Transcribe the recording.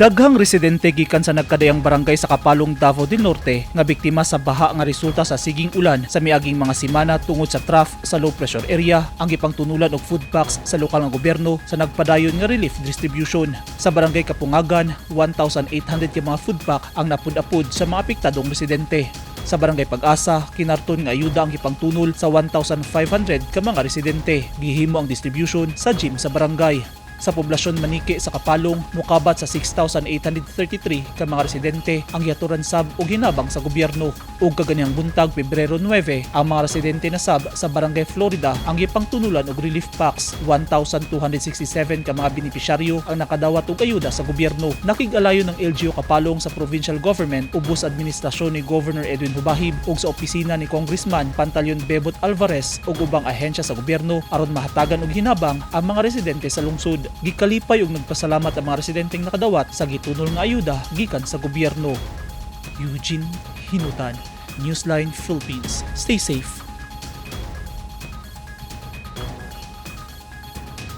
Daghang residente gikan sa nagkadayang barangay sa Kapalong Davao del Norte nga biktima sa baha nga resulta sa siging ulan sa miaging mga semana tungod sa trough sa low pressure area ang gipangtunulan og food packs sa lokal nga gobyerno sa nagpadayon nga relief distribution. Sa barangay Kapungagan, 1,800 ka mga food pack ang napud-apod sa mga apektadong residente. Sa Barangay Pag-asa, kinarton nga ayuda ang ipangtunol sa 1,500 ka mga residente. Gihimo ang distribution sa gym sa barangay. Sa poblasyon Maniki sa Kapalong, mukabat sa 6,833 ka mga residente ang yaturan sab o ginabang sa gobyerno. Ug kaganyang buntag Pebrero 9, ang mga residente na sab sa Barangay Florida ang gipangtunulan og relief packs. 1,267 ka mga benepisyaryo ang nakadawat og ayuda sa gobyerno. Nakig-alayon ng LGU Kapalong sa provincial government ubos administrasyon ni Governor Edwin Hubahib ug sa opisina ni Congressman Pantaleon Bebot Alvarez ug ubang ahensya sa gobyerno aron mahatagan og hinabang ang mga residente sa lungsod. Gikalipay ug nagpasalamat ang mga residenteng nakadawat sa gitunol nga ayuda gikan sa gobyerno. Eugene Hinutan, Newsline Philippines. Stay safe.